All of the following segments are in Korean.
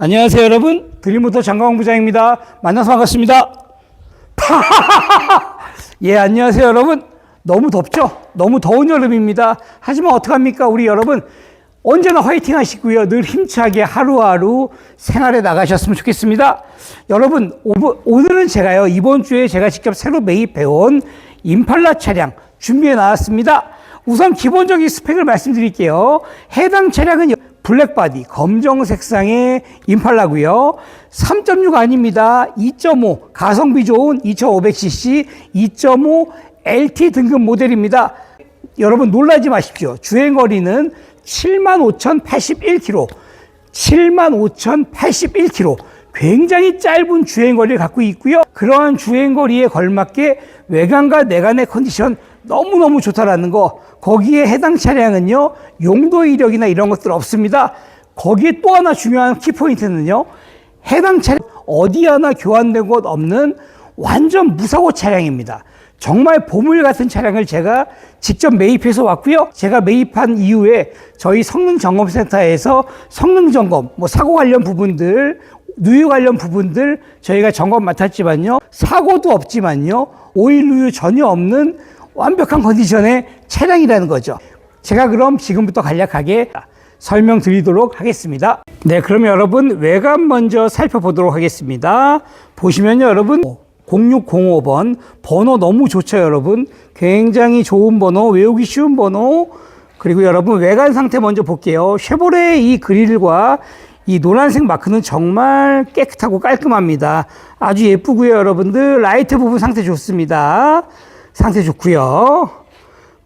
안녕하세요 여러분. 드림모터 장광 부장입니다. 만나서 반갑습니다. 예 안녕하세요 여러분. 너무 덥죠? 너무 더운 여름입니다. 하지만 어떡합니까? 우리 여러분 언제나 화이팅 하시고요. 늘 힘차게 하루하루 생활에 나가셨으면 좋겠습니다. 여러분 오늘은 제가요 이번 주에 제가 직접 새로 매입해온 임팔라 차량 준비해 나왔습니다. 우선 기본적인 스펙을 말씀드릴게요. 해당 차량은 블랙바디 검정 색상의 임팔라고요. 3.6 아닙니다. 2.5 가성비 좋은 2500cc 2.5 LT 등급 모델입니다. 여러분 놀라지 마십시오. 주행 거리는 75,081km. 75,081km. 굉장히 짧은 주행 거리를 갖고 있고요. 그러한 주행 거리에 걸맞게 외관과 내관의 컨디션 너무너무 좋다라는 거. 거기에 해당 차량은요, 용도 이력이나 이런 것들 없습니다. 거기에 또 하나 중요한 키포인트는요, 해당 차량 어디 하나 교환된 곳 없는 완전 무사고 차량입니다. 정말 보물 같은 차량을 제가 직접 매입해서 왔고요. 제가 매입한 이후에 저희 성능 점검 센터에서 성능 점검, 뭐 사고 관련 부분들, 누유 관련 부분들 저희가 점검 맡았지만요. 사고도 없지만요. 오일 누유 전혀 없는 완벽한 컨디션의 차량이라는 거죠. 제가 그럼 지금부터 간략하게 설명드리도록 하겠습니다. 네, 그럼 여러분 외관 먼저 살펴보도록 하겠습니다. 보시면 여러분 0605번 번호 너무 좋죠, 여러분. 굉장히 좋은 번호, 외우기 쉬운 번호. 그리고 여러분 외관 상태 먼저 볼게요. 쉐보레의 이 그릴과 이 노란색 마크는 정말 깨끗하고 깔끔합니다. 아주 예쁘고요, 여러분들. 라이트 부분 상태 좋습니다. 상태 좋고요.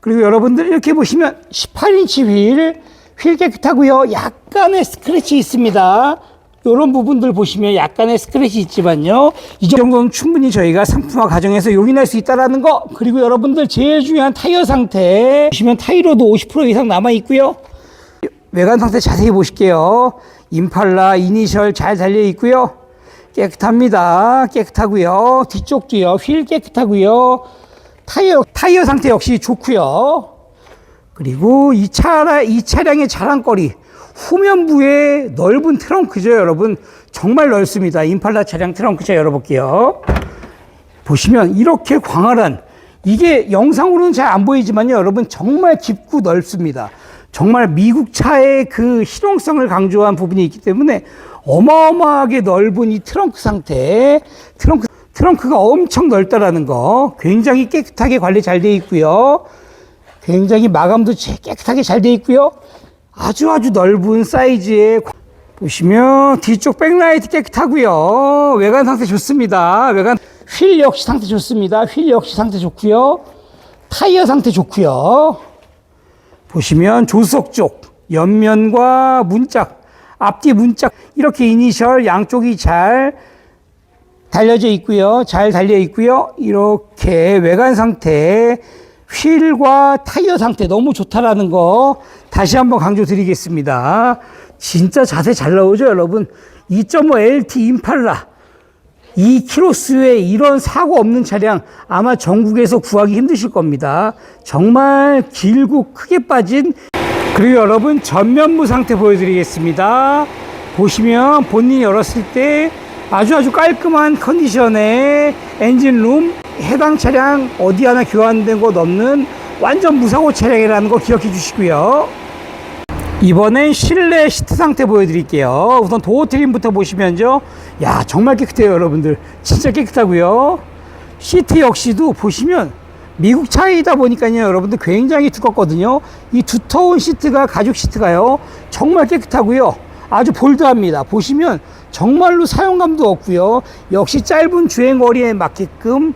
그리고 여러분들 이렇게 보시면 18인치 휠, 휠 깨끗하고요. 약간의 스크래치 있습니다. 이런 부분들 보시면 약간의 스크래치 있지만요. 이 정도는 충분히 저희가 상품화 과정에서 용인할 수 있다라는 거. 그리고 여러분들 제일 중요한 타이어 상태. 보시면 타이로도 50% 이상 남아 있고요. 외관 상태 자세히 보실게요. 임팔라 이니셜 잘 달려 있고요. 깨끗합니다. 깨끗하고요. 뒤쪽도요. 휠 깨끗하고요. 타이어 타이어 상태 역시 좋고요. 그리고 이 차라 이 차량의 자랑거리 후면부에 넓은 트렁크죠, 여러분. 정말 넓습니다. 임팔라 차량 트렁크차 열어볼게요. 보시면 이렇게 광활한 이게 영상으로는 잘 안 보이지만요, 여러분 정말 깊고 넓습니다. 정말 미국 차의 그 실용성을 강조한 부분이 있기 때문에 어마어마하게 넓은 이 트렁크 상태, 트렁크 트렁크가 엄청 넓다라는 거, 굉장히 깨끗하게 관리 잘 돼 있고요. 굉장히 마감도 제- 깨끗하게 잘 돼 있고요. 아주 아주 넓은 사이즈의 과- 보시면 뒤쪽 백라이트 깨끗하고요. 외관 상태 좋습니다. 외관 휠 역시 상태 좋습니다. 휠 역시 상태 좋고요. 타이어 상태 좋고요. 보시면 조수석 쪽 옆면과 문짝, 앞뒤 문짝 이렇게 이니셜 양쪽이 잘 달려져 있고요. 잘 달려 있고요. 이렇게 외관 상태, 휠과 타이어 상태 너무 좋다라는 거 다시 한번 강조드리겠습니다. 진짜 자세 잘 나오죠, 여러분? 2.5 LT 임팔라. 이 키로수에 이런 사고 없는 차량 아마 전국에서 구하기 힘드실 겁니다. 정말 길고 크게 빠진 그리고 여러분 전면부 상태 보여드리겠습니다. 보시면 본인이 열었을 때 아주 아주 깔끔한 컨디션의 엔진룸 해당 차량 어디 하나 교환된 곳 없는 완전 무사고 차량이라는 거 기억해 주시고요. 이번엔 실내 시트 상태 보여드릴게요. 우선 도어 트림부터 보시면요. 야, 정말 깨끗해요, 여러분들. 진짜 깨끗하고요. 시트 역시도 보시면 미국 차이다 보니까요, 여러분들 굉장히 두껍거든요. 이 두터운 시트가 가죽 시트가요. 정말 깨끗하고요. 아주 볼드합니다. 보시면 정말로 사용감도 없고요. 역시 짧은 주행 거리에 맞게끔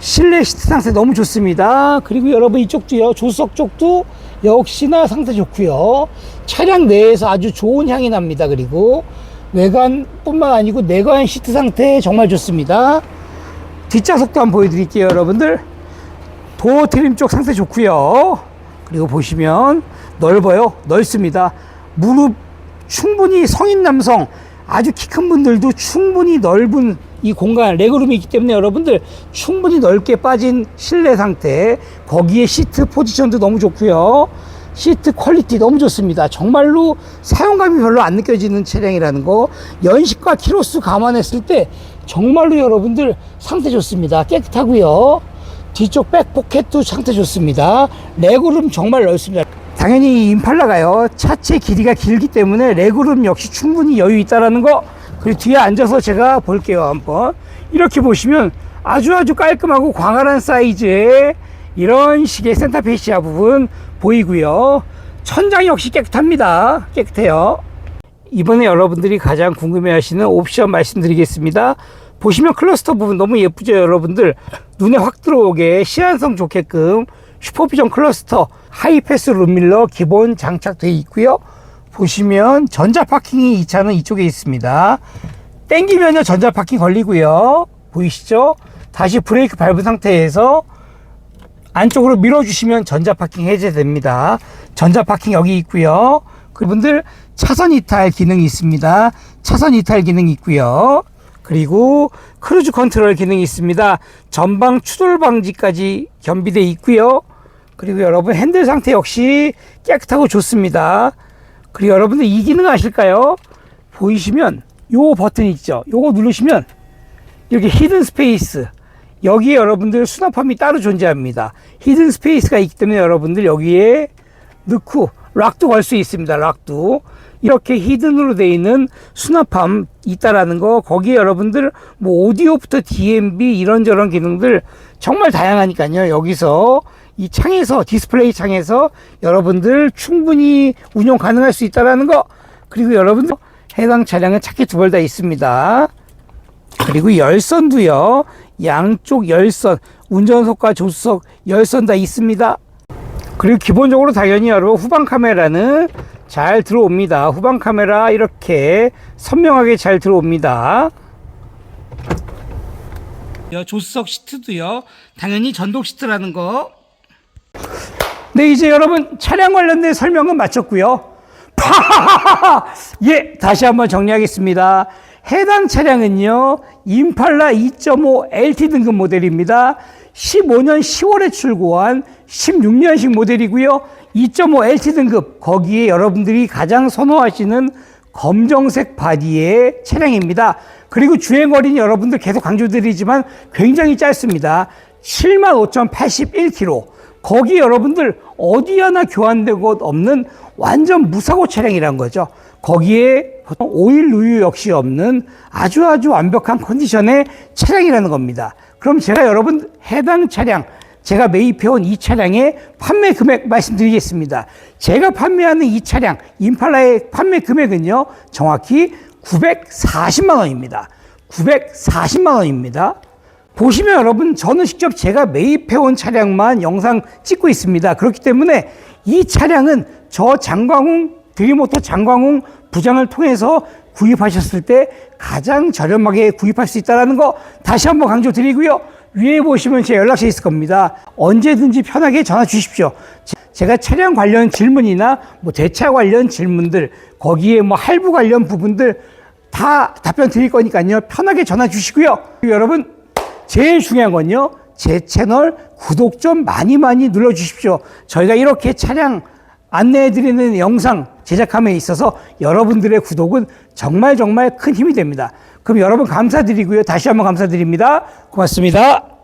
실내 시트 상태 너무 좋습니다. 그리고 여러분 이쪽도요. 조수석 쪽도 역시나 상태 좋고요. 차량 내에서 아주 좋은 향이 납니다. 그리고 외관뿐만 아니고 내관 시트 상태 정말 좋습니다. 뒷좌석도 한번 보여드릴게요, 여러분들. 도어 트림 쪽 상태 좋고요. 그리고 보시면 넓어요. 넓습니다. 무릎 충분히 성인 남성 아주 키 큰 분들도 충분히 넓은 이 공간 레그룸이 있기 때문에 여러분들 충분히 넓게 빠진 실내 상태 거기에 시트 포지션도 너무 좋고요 시트 퀄리티 너무 좋습니다. 정말로 사용감이 별로 안 느껴지는 차량이라는 거. 연식과 키로수 감안했을 때 정말로 여러분들 상태 좋습니다. 깨끗하고요. 뒤쪽 백 포켓도 상태 좋습니다. 레그룸 정말 넓습니다. 당연히 이 임팔라가요. 차체 길이가 길기 때문에 레그룸 역시 충분히 여유 있다라는 거. 그리고 뒤에 앉아서 제가 볼게요. 한번. 이렇게 보시면 아주 아주 깔끔하고 광활한 사이즈의 이런 식의 센터페시아 부분 보이고요. 천장 역시 깨끗합니다. 깨끗해요. 이번에 여러분들이 가장 궁금해 하시는 옵션 말씀드리겠습니다. 보시면 클러스터 부분 너무 예쁘죠, 여러분들. 눈에 확 들어오게 시안성 좋게끔 슈퍼비전 클러스터 하이패스 룸밀러 기본 장착되어 있고요. 보시면 전자 파킹이 이 차는 이쪽에 있습니다. 땡기면요 전자 파킹 걸리고요. 보이시죠? 다시 브레이크 밟은 상태에서 안쪽으로 밀어주시면 전자 파킹 해제됩니다. 전자 파킹 여기 있고요. 그분들 차선 이탈 기능이 있습니다. 차선 이탈 기능이 있고요. 그리고 크루즈 컨트롤 기능이 있습니다. 전방 추돌 방지까지 겸비되어 있고요. 그리고 여러분 핸들 상태 역시 깨끗하고 좋습니다. 그리고 여러분들 이 기능 아실까요? 보이시면 요 버튼 있죠. 요거 누르시면 이렇게 히든 스페이스 여기에 여러분들 수납함이 따로 존재합니다. 히든 스페이스가 있기 때문에 여러분들 여기에 넣고 락도 걸 수 있습니다. 락도 이렇게 히든으로 되어 있는 수납함 있다라는 거 거기에 여러분들 뭐 오디오부터 DMB 이런저런 기능들 정말 다양하니까요. 여기서 이 창에서 디스플레이 창에서 여러분들 충분히 운용 가능할 수 있다라는 거 그리고 여러분들 해당 차량은 차키 두 벌 다 있습니다. 그리고 열선도요. 양쪽 열선, 운전석과 조수석 열선 다 있습니다. 그리고 기본적으로 당연히 여러분 후방 카메라는 잘 들어옵니다. 후방 카메라 이렇게 선명하게 잘 들어옵니다. 조수석 시트도요. 당연히 전동 시트라는 거. 네, 이제 여러분 차량 관련된 설명은 마쳤고요. 예, 다시 한번 정리하겠습니다. 해당 차량은요, 임팔라 2.5 LT 등급 모델입니다. 15년 10월에 출고한 16년식 모델이고요. 2.5 LT 등급, 거기에 여러분들이 가장 선호하시는 검정색 바디의 차량입니다. 그리고 주행거리는 여러분들 계속 강조드리지만 굉장히 짧습니다. 75,081km. 거기 여러분들 어디 하나 교환된 곳 없는 완전 무사고 차량이란 거죠. 거기에 오일 누유 역시 없는 아주 아주 완벽한 컨디션의 차량이라는 겁니다. 그럼 제가 여러분 해당 차량 제가 매입해온 이 차량의 판매 금액 말씀드리겠습니다. 제가 판매하는 이 차량 임팔라의 판매 금액은요 정확히 940만 원입니다. 940만 원입니다. 보시면 여러분 저는 직접 제가 매입해온 차량만 영상 찍고 있습니다. 그렇기 때문에 이 차량은 저 장광웅 드림모터 장광웅 부장을 통해서 구입하셨을 때 가장 저렴하게 구입할 수 있다는 거 다시 한번 강조드리고요. 위에 보시면 제 연락처 있을 겁니다. 언제든지 편하게 전화 주십시오. 제가 차량 관련 질문이나 뭐 대차 관련 질문들 거기에 뭐 할부 관련 부분들 다 답변 드릴 거니까요. 편하게 전화 주시고요. 여러분 제일 중요한 건요. 제 채널 구독 좀 많이 많이 눌러 주십시오. 저희가 이렇게 차량 안내해 드리는 영상 제작함에 있어서 여러분들의 구독은 정말 정말 큰 힘이 됩니다. 그럼 여러분 감사드리고요. 다시 한번 감사드립니다. 고맙습니다.